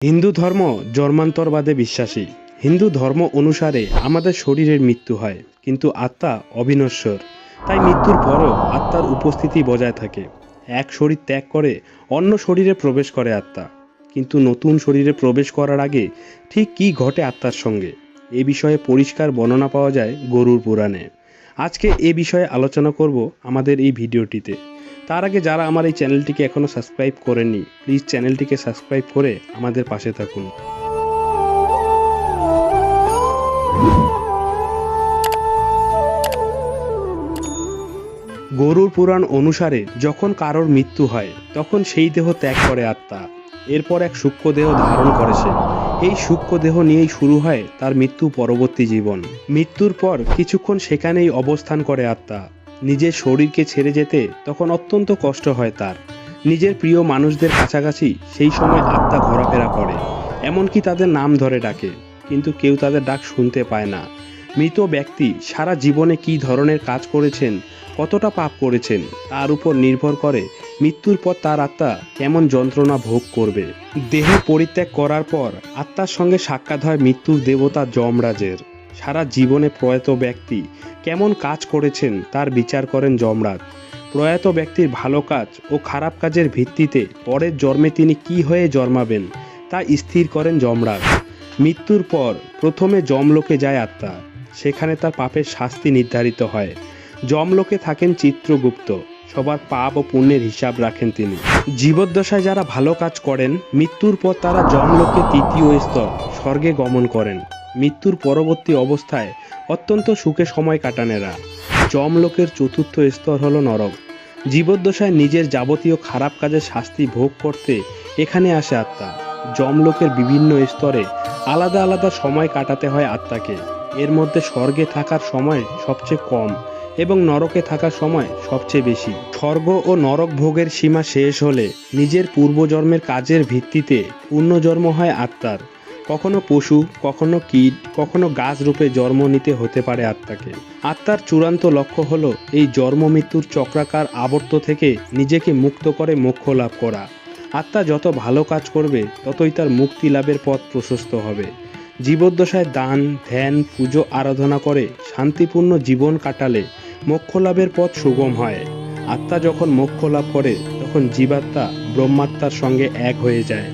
হিন্দু ধর্ম জন্মান্তরবাদে বিশ্বাসী। হিন্দু ধর্ম অনুসারে আমাদের শরীরের মৃত্যু হয়, কিন্তু আত্মা অবিনশ্বর। তাই মৃত্যুর পরও আত্মার উপস্থিতি বজায় থাকে। এক শরীর ত্যাগ করে অন্য শরীরে প্রবেশ করে আত্মা। কিন্তু নতুন শরীরে প্রবেশ করার আগে ঠিক কি ঘটে আত্মার সঙ্গে? এ বিষয়ে পরিষ্কার বর্ণনা পাওয়া যায় গরুর পুরাণে। আজকে এ বিষয়ে আলোচনা করব আমাদের এই ভিডিওটিতে। তার আগে যারা আমার এই চ্যানেলটিকে এখনও সাবস্ক্রাইব করেননি প্লিজ চ্যানেলটিকে সাবস্ক্রাইব করে আমাদের পাশে থাকুন। গরুর পুরাণ অনুসারে যখন কারোর মৃত্যু হয়, তখন সেই দেহ ত্যাগ করে আত্মা। এরপর এক সূক্ষ্ম দেহ ধারণ করে সে। এই সূক্ষ্ম দেহ নিয়েই শুরু হয় তার মৃত্যু পরবর্তী জীবন। মৃত্যুর পর কিছুক্ষণ সেখানেই অবস্থান করে আত্মা। নিজের শরীরকে ছেড়ে যেতে তখন অত্যন্ত কষ্ট হয় তার। নিজের প্রিয় মানুষদের কাছাকাছি সেই সময় আত্মা ঘোরাফেরা করে, এমনকি তাদের নাম ধরে ডাকে, কিন্তু কেউ তাদের ডাক শুনতে পায় না। মৃত ব্যক্তি সারা জীবনে কী ধরনের কাজ করেছেন, কতটা পাপ করেছেন, তার উপর নির্ভর করে মৃত্যুর পর তার আত্মা কেমন যন্ত্রণা ভোগ করবে। দেহ পরিত্যাগ করার পর আত্মার সঙ্গে সাক্ষাৎ হয় মৃত্যুর দেবতা যমরাজের। সারা জীবনে প্রয়াত ব্যক্তি কেমন কাজ করেছেন তার বিচার করেন যমরাজ। প্রয়াত ব্যক্তির ভালো কাজ ও খারাপ কাজের ভিত্তিতে পরের জন্মে তিনি কি হয়ে জন্মাবেন তা স্থির করেন যমরাজ। মৃত্যুর পর প্রথমে যমলোকে যায় আত্মা, সেখানে তার পাপের শাস্তি নির্ধারিত হয়। যমলোকে থাকেন চিত্রগুপ্ত, সবার পাপ ও পুণ্যের হিসাব রাখেন তিনি। জীবদ্দশায় যারা ভালো কাজ করেন, মৃত্যুর পর তারা যমলোকে তৃতীয় স্তর, স্বর্গে গমন করেন। মৃত্যুর পরবর্তী অবস্থায় অত্যন্ত সুখে সময় কাটানেরা যমলোকের চতুর্থ স্তর হলো নরক। জীবদ্দশায় নিজের যাবতীয় খারাপ কাজের শাস্তি ভোগ করতে এখানে আসে আত্মা। যমলোকের বিভিন্ন স্তরে আলাদা আলাদা সময় কাটাতে হয় আত্মাকে। এর মধ্যে স্বর্গে থাকার সময় সবচেয়ে কম এবং নরকে থাকার সময় সবচেয়ে বেশি। স্বর্গ ও নরক ভোগের সীমা শেষ হলে নিজের পূর্বজন্মের কাজের ভিত্তিতে পুণ্যজন্ম হয় আত্মার। কখনো পশু, কখনো কীট, কখনো গাছ রূপে জন্ম নিতে হতে পারে আত্মাকে। আত্মার চূড়ান্ত লক্ষ্য হল এই জন্ম মৃত্যুর চক্রাকার আবর্ত থেকে নিজেকে মুক্ত করে মোক্ষ লাভ করা। আত্মা যত ভালো কাজ করবে, ততই তার মুক্তি লাভের পথ প্রশস্ত হবে। জীবদ্দশায় দান, ধ্যান, পুজো, আরাধনা করে শান্তিপূর্ণ জীবন কাটালে মোক্ষ লাভের পথ সুগম হয়। আত্মা যখন মোক্ষ লাভ করে, তখন জীবাত্মা ব্রহ্মাত্মার সঙ্গে এক হয়ে যায়।